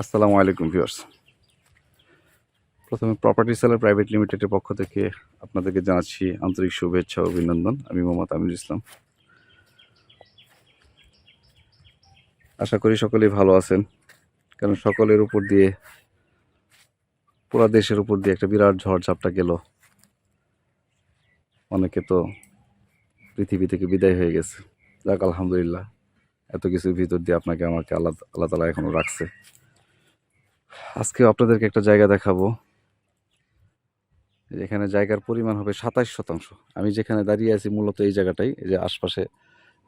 আসসালামু আলাইকুম ভিউয়ার্স। প্রথমে প্রপার্টি সেলার প্রাইভেট লিমিটেডের পক্ষ থেকে আপনাদেরকে জানাচ্ছি আন্তরিক শুভেচ্ছা অভিনন্দন। আমি মোহাম্মদ আমিনুল ইসলাম। আশা করি সকলেই ভালো আছেন। কারণ সকলের উপর দিয়ে, পুরো দেশের উপর দিয়ে একটা বিরাট ঝড় ঝাপটা গেল। অনেকে তো পৃথিবী থেকে বিদায় হয়ে গেছে। যাক, আলহামদুলিল্লাহ, এত কিছুর ভিতর দিয়ে আপনাকে আমাকে আল্লাহ আল্লাহ তালা এখনও রাখছে। আজকে আপনাদেরকে একটা জায়গা দেখাবো। এখানে জায়গার পরিমাণ হবে সাতাশ শতাংশ। আমি যেখানে দাঁড়িয়ে আছি মূলত এই জায়গাটাই যে আশপাশে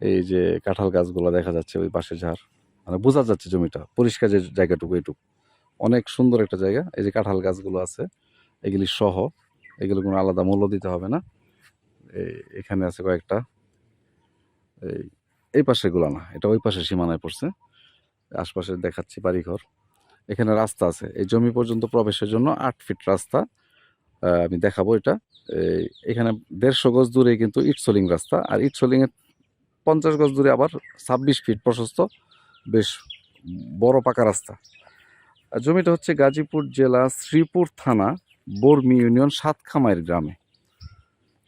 এই যে কাঁঠাল গাছগুলো দেখা যাচ্ছে ওই পাশে ঝাড়। মানে বোঝা যাচ্ছে জমিটা, পরিষ্কার যে জায়গাটুকু এইটুকু অনেক সুন্দর একটা জায়গা, এই যে কাঁঠাল গাছগুলো আছে, এগুলি সহ, এগুলো কোনো আলাদা মূল্য দিতে হবে না। এই এখানে আছে কয়েকটা। এই এই পাশেগুলো না, এটা ওই পাশে সীমানায় পড়ছে। আশপাশে দেখাচ্ছি বাড়িঘর। এখানে রাস্তা আছে। এই জমি পর্যন্ত প্রবেশের জন্য আট ফিট রাস্তা। আমি দেখাবো এটা। এখানে দেড়শো গজ দূরে কিন্তু ইটসোলিং রাস্তা। আর ইটসোলিং এর পঞ্চাশ গজ দূরে আবার ছাব্বিশ ফিট প্রশস্ত, বেশ বড় পাকা রাস্তা। জমিটা হচ্ছে গাজীপুর জেলা শ্রীপুর থানা, বর্মি ইউনিয়ন সাতখামাইর গ্রামে।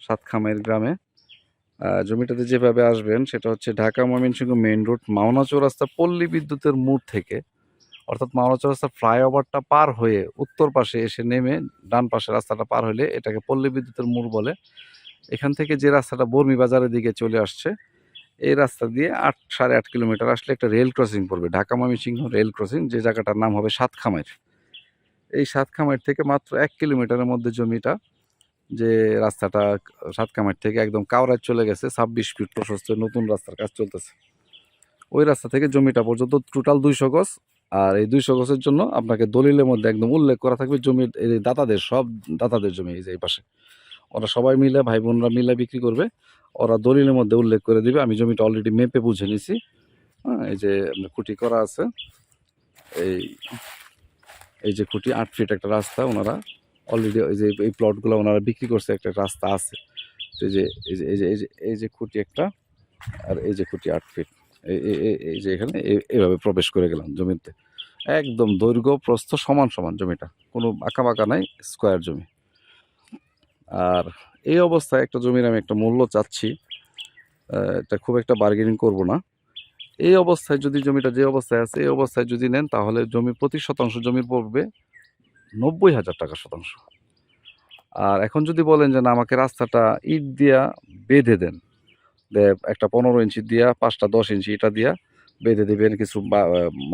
সাতখামাইর গ্রামে। জমিটাতে যেভাবে আসবেন, সেটা হচ্ছে ঢাকা ময়মনসিংহ মেইন রোড, মাওনা চৌরাস্তা পল্লী বিদ্যুতের মোড় থেকে। অর্থাৎ মাওনা চৌরাস্তা ফ্লাইওভারটা পার হয়ে উত্তর পাশে এসে নেমে ডান পাশে রাস্তাটা পার হলে এটাকে পল্লী বিদ্যুতের মোড় বলে। এখান থেকে যে রাস্তাটা বর্মি বাজারের দিকে চলে আসছে, এই রাস্তা দিয়ে আট, সাড়ে আট কিলোমিটার আসলে একটা রেল ক্রসিং পড়বে, ঢাকা ময়মনসিংহ রেল ক্রসিং, যে জায়গাটার নাম হবে সাতখামাইর। এই সাতখামাইর থেকে মাত্র এক কিলোমিটারের মধ্যে জমিটা, যে রাস্তাটা সাতখামাইর থেকে একদম কাওরায় চলে গেছে, ছাব্বিশ ফিট প্রশস্ত নতুন রাস্তার কাজ চলতেছে। ওই রাস্তা থেকে জমিটা পর্যন্ত টোটাল দুইশো গজ আর এই দুইশো গজের জন্য আপনাকে দলিলের মধ্যে একদম উল্লেখ করা থাকবে জমির এই দাতাদের, সব দাতাদের জমি এই যে এই পাশে। ওরা সবাই মিলে, ভাই বোনরা মিলে বিক্রি করবে। ওরা দলিলের মধ্যে উল্লেখ করে দিবে। আমি জমিটা অলরেডি মেপে বুঝে নিছি। হ্যাঁ এই যে খুঁটি করা আছে। এই এই যে খুঁটি, আট ফিট একটা রাস্তা ওনারা অলরেডি এই যে এই প্লটগুলো ওনারা বিক্রি করছে, একটা রাস্তা আছে। এই যে এই যে এই যে এই যে এই যে খুঁটি একটা, আর এই যে খুঁটি আট ফিট এই যে এখানে এইভাবে প্রবেশ করে গেলাম জমিতে। একদম দৈর্ঘ্য প্রস্থ সমান সমান জমিটা, কোনো আঁকা বাঁকা নাই স্কোয়ার জমি। আর এই অবস্থায় একটা জমির আমি একটা মূল্য চাচ্ছি এটা খুব একটা বার্গেনিং করব না। এই অবস্থায় যদি জমিটা যে অবস্থায় আছে, এই অবস্থায় যদি নেন, তাহলে জমি প্রতি শতাংশ জমির পড়বে নব্বই হাজার টাকা শতাংশ। আর এখন যদি বলেন যে না, আমাকে রাস্তাটা ইট দিয়া বেঁধে দেন একটা পনেরো ইঞ্চি দিয়া, পাঁচটা দশ ইঞ্চি এটা দিয়া বেঁধে দিবেন, কিছু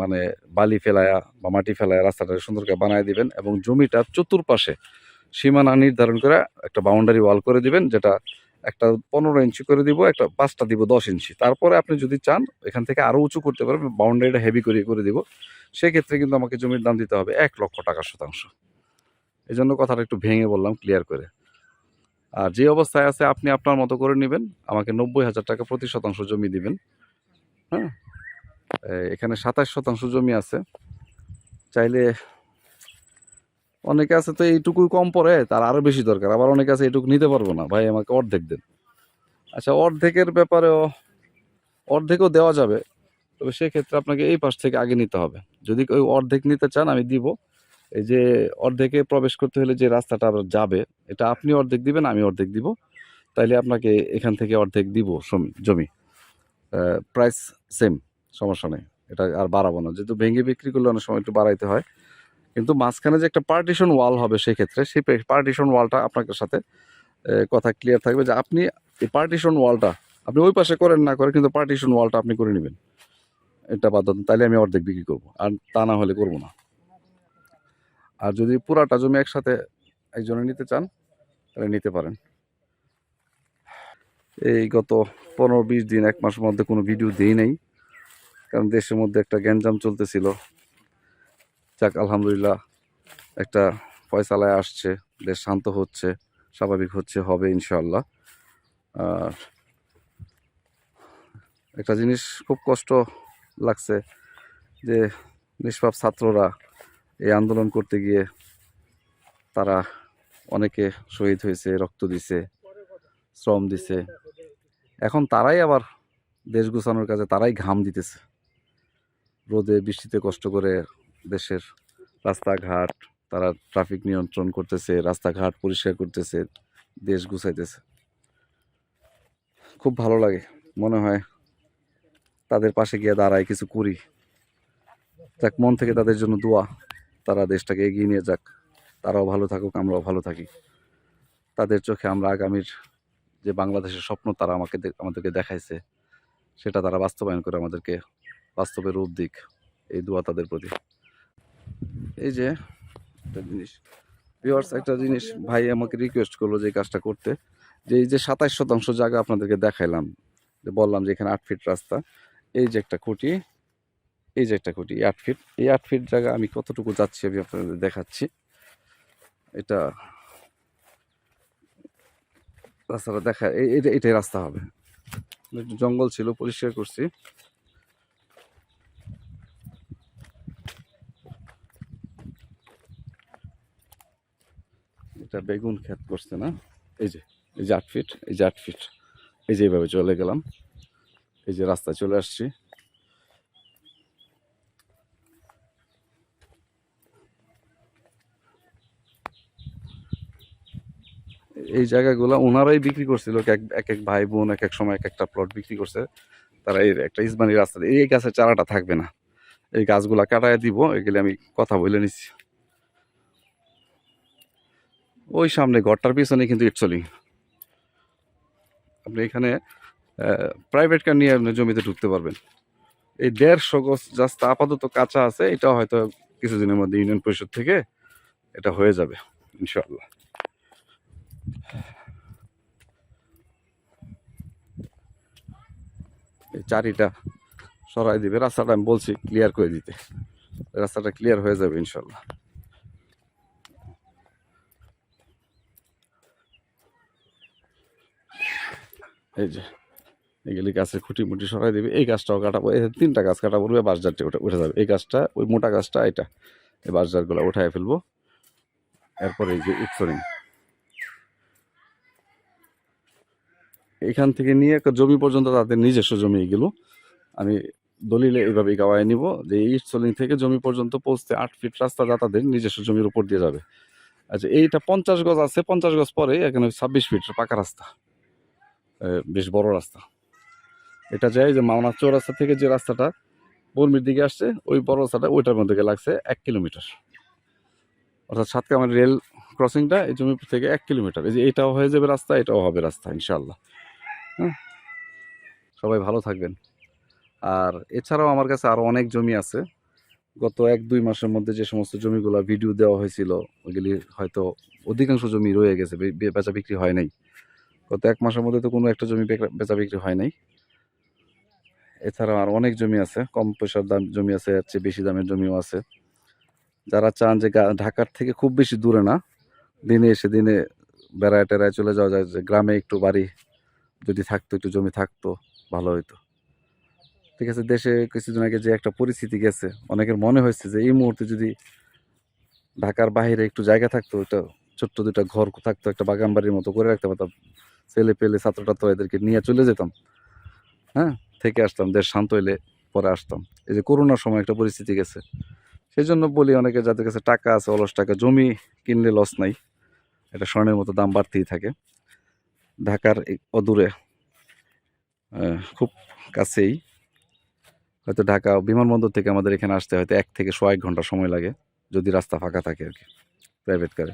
মানে বালি ফেলায়া বা মাটি ফেলায়া রাস্তাটা সুন্দর করে বানায় দিবেন এবং জমিটার চতুর্পাশে সীমানা নির্ধারণ করে একটা বাউন্ডারি ওয়াল করে দিবেন, যেটা একটা পনেরো ইঞ্চি করে দিব, একটা পাঁচটা দিব দশ ইঞ্চি। তারপরে আপনি যদি চান, এখান থেকে আরও উঁচু করতে পারবেন বাউন্ডারিটা হেভি করে করে দিব। সেক্ষেত্রে কিন্তু আমাকে জমির দাম দিতে হবে এক লক্ষ টাকা শতাংশ। এই জন্য কথাটা একটু ভেঙে বললাম ক্লিয়ার করে। আর যে অবস্থায় আছে আপনি আপনার মতো করে নেবেন। আমাকে নব্বই হাজার টাকা প্রতি শতাংশ জমি দিবেন। হ্যাঁ? এখানে সাতাশ শতাংশ জমি আছে। চাইলে অনেকে আছে তো এইটুকুই কম পড়ে, তার আরও বেশি দরকার। আবার অনেকে আছে এইটুকু নিতে পারব না। ভাই, আমাকে অর্ধেক দেন। আচ্ছা অর্ধেকের ব্যাপারেও অর্ধেকও দেওয়া যাবে। তবে সেক্ষেত্রে আপনাকে এই পাশ থেকে আগে নিতে হবে। যদি ওই অর্ধেক নিতে চান, আমি দিব। এই যে অর্ধেকে প্রবেশ করতে হলে যে রাস্তাটা আবার যাবে, এটা আপনি অর্ধেক দিবেন, আমি অর্ধেক দিব। তাইলে আপনাকে এখান থেকে অর্ধেক দিব জমি। প্রাইস সেম সমস্যা নেই। এটা আর বাড়াবো না। যেহেতু ভেঙে বিক্রি করলে অনেক সময় একটু বাড়াইতে হয়। কিন্তু মাঝখানে যে একটা পার্টিশন ওয়াল হবে সেক্ষেত্রে, সেই পার্টিশন ওয়ালটা আপনার সাথে কথা ক্লিয়ার থাকবে যে আপনি এই পার্টিশন ওয়ালটা আপনি ওই পাশে করেন না করে কিন্তু পার্টিশন ওয়ালটা আপনি করে নেবেন। এটা বাদ তাহলে আমি অর্ধেক বিক্রি করব। আর তা না হলে করব না। আর যদি পুরাটা জমি একসাথে একজনে নিতে চান, তাহলে নিতে পারেন। এই গত পনেরো বিশ দিন, এক মাসের মধ্যে কোনো ভিডিও দিই নাই, কারণ দেশের মধ্যে একটা গ্যাঞ্জাম চলতেছিল। যাক, আলহামদুলিল্লাহ, একটা ফয়সালায় আসছে, দেশ শান্ত হচ্ছে, স্বাভাবিক হচ্ছে, হবে ইনশাল্লাহ আর একটা জিনিস খুব কষ্ট লাগছে, যে নিষ্পাপ ছাত্ররা এই আন্দোলন করতে গিয়ে তারা অনেকে শহীদ হয়েছে, রক্ত দিছে, শ্রম দিছে। এখন তারাই আবার দেশ গুছানোর কাজে তারাই ঘাম দিতেছে। রোদে বৃষ্টিতে কষ্ট করে দেশের রাস্তাঘাট, তারা ট্রাফিক নিয়ন্ত্রণ করতেছে, রাস্তাঘাট পরিষ্কার করতেছে, দেশ গুছাইতেছে। খুব ভালো লাগে। মনে হয় তাদের পাশে গিয়ে দাঁড়ায়, কিছু করি। যাক, মন থেকে তাদের জন্য দোয়া। তারা দেশটাকে এগিয়ে নিয়ে যাক। তারাও ভালো থাকুক, আমরাও ভালো থাকি। তাদের চোখে আমরা আগামীর যে বাংলাদেশের স্বপ্ন, তারা আমাকে আমাদেরকে দেখাইছে। সেটা তারা বাস্তবায়ন করে আমাদেরকে বাস্তবে রূপ দিক এই দোয়া তাদের প্রতি। এই যে একটা জিনিস ভিউয়ার্স একটা জিনিস, ভাই আমাকে রিকোয়েস্ট করল যে কাজটা করতে। যে এই যে সাতাশ শতাংশ জায়গা আপনাদেরকে দেখাইলাম, যে বললাম যে এখানে আট ফিট রাস্তা, এই যে একটা খুঁটি এই যে একটা খুঁটি, আট ফিট এই আট ফিট জায়গা আমি কতটুকু যাচ্ছি আমি আপনাদের দেখাচ্ছি। এটা রাস্তাটা দেখা এটা এটাই রাস্তা হবে। একটু জঙ্গল ছিল, পরিষ্কার করছি। এটা বেগুন ক্ষেত করছে না? এই যে এই যে আট ফিট এই যে আট ফিট এই যে এইভাবে চলে গেলাম। এই যে রাস্তায় চলে আসছি। এই জায়গাগুলো ওনারাই বিক্রি করছিল, এক এক এক ভাই বোন, এক এক সময় এক একটা প্লট বিক্রি করছে। তারা এই একটা ইসমানি রাস্তা এই গাছের চারাটা থাকবে না। এই গাছগুলা কাটায় দিব, এগুলি আমি কথা বলে নিচ্ছি। ওই সামনে ঘরটার পিছনে কিন্তু ইটসলিং আপনি এখানে প্রাইভেট কার নিয়ে আপনি জমিতে ঢুকতে পারবেন। এই দেড়শো গজ রাস্তা আপাতত কাঁচা আছে, এটা হয়তো কিছুদিনের মধ্যে ইউনিয়ন পরিষদ থেকে এটা হয়ে যাবে, ইনশাআল্লাহ। এই চারিটা সরাই দিবে। রাস্তাটা আমি বলছি ক্লিয়ার করে দিতে। রাস্তাটা ক্লিয়ার হয়ে যাবে ইনশাল্লাহ। এই যে, এগুলি গাছের খুঁটি মুটি সরাই দিবে। এই গাছটাও কাটাবো। এই তিনটা গাছ কাটা পড়বে বাঁশঝারটি ওটা উঠে যাবে। এই গাছটা, ওই মোটা গাছটা, এটা। এই বাঁশঝারগুলো উঠায় ফেলব। এরপরে এই যে ইটসরিং এখান থেকে নিয়ে একটা জমি পর্যন্ত তাদের নিজস্ব জমি এগুলো। আমি দলিলে এইভাবে গাওয়ায় নিব যে ইট সোলিং থেকে জমি পর্যন্ত পৌঁছতে আট ফিট রাস্তা যা তাদের নিজস্ব জমির উপর দিয়ে যাবে। আচ্ছা এইটা পঞ্চাশ গজ আছে, পঞ্চাশ গজ পরে এখানে ছাব্বিশ ফিট পাকা রাস্তা। বেশ বড় রাস্তা। এটা যায় যে মাওনা চৌরাস্তা থেকে যে রাস্তাটা বর্মির দিকে আসছে, ওই বড় রাস্তাটা ওইটার মধ্যে লাগছে এক কিলোমিটার। অর্থাৎ সাতকামার রেল ক্রসিংটা এই জমি থেকে এক কিলোমিটার। এই যে এটাও হয়ে যাবে রাস্তা, এটাও হবে রাস্তা ইনশাল্লাহ সবাই ভালো থাকবেন। আর এছাড়াও আমার কাছে আরও অনেক জমি আছে। গত এক, দুই মাসের মধ্যে যে সমস্ত জমিগুলো ভিডিও দেওয়া হয়েছিল, ওগুলি হয়তো অধিকাংশ জমি রয়ে গেছে বেচা বিক্রি হয় নাই। গত এক মাসের মধ্যে তো কোনো একটা জমি বেচা- বিক্রি হয় নাই। এছাড়াও আর অনেক জমি আছে, কম পয়সার দাম জমি আছে, এর চেয়ে বেশি দামের জমিও আছে। যারা চান যে ঢাকার থেকে খুব বেশি দূরে না, দিনে এসে দিনে বেড়ায় টেড়ায় চলে যাওয়া যায়, যে গ্রামে একটু বাড়ি যদি থাকতো, একটু জমি থাকতো, ভালো হইতো। ঠিক আছে, দেশে কিছুদিন আগে যে একটা পরিস্থিতি গেছে, অনেকের মনে হয়েছে যে এই মুহূর্তে যদি ঢাকার বাইরে একটু জায়গা থাকতো, একটা ছোট্ট দুটা ঘর থাকতো, একটা বাগান বাড়ির মতো করে রাখতে পারতাম ছেলে পেলে ছাত্র টাত্র এদেরকে নিয়ে চলে যেতাম। হ্যাঁ থেকে আসতাম, দেশ শান্ত হইলে পরে আসতাম। এই যে করোনার সময় একটা পরিস্থিতি গেছে। সেই জন্য বলি অনেকে, যাদের কাছে টাকা আছে, অলস টাকা, জমি কিনলে লস নাই। এটা স্বর্ণের মতো দাম বাড়তেই থাকে। ঢাকার অদূরে খুব কাছেই। হয়তো ঢাকা বিমানবন্দর থেকে আমাদের এখানে আসতে হয়তো এক থেকে সোয়া ঘণ্টা সময় লাগে, যদি রাস্তা ফাঁকা থাকে আর কি প্রাইভেট কারে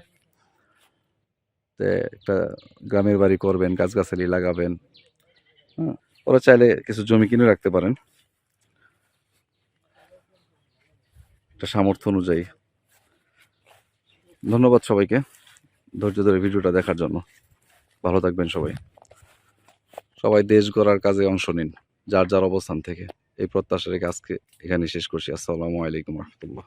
তো একটা গ্রামের বাড়ি করবেন, গাছগাছালি লাগাবেন হ্যাঁ ওরা চাইলে কিছু জমি কিনে রাখতে পারেন। একটা সামর্থ্য অনুযায়ী। ধন্যবাদ সবাইকে ধৈর্য ধরে ভিডিওটা দেখার জন্য। ভালো থাকবেন সবাই। সবাই দেশ গড়ার কাজে অংশ নিন, যার যার অবস্থান থেকে। এই প্রত্যাশা রেখে আজকে এখানে শেষ করছি। আসসালামু আলাইকুম রহমতুল্লাহ।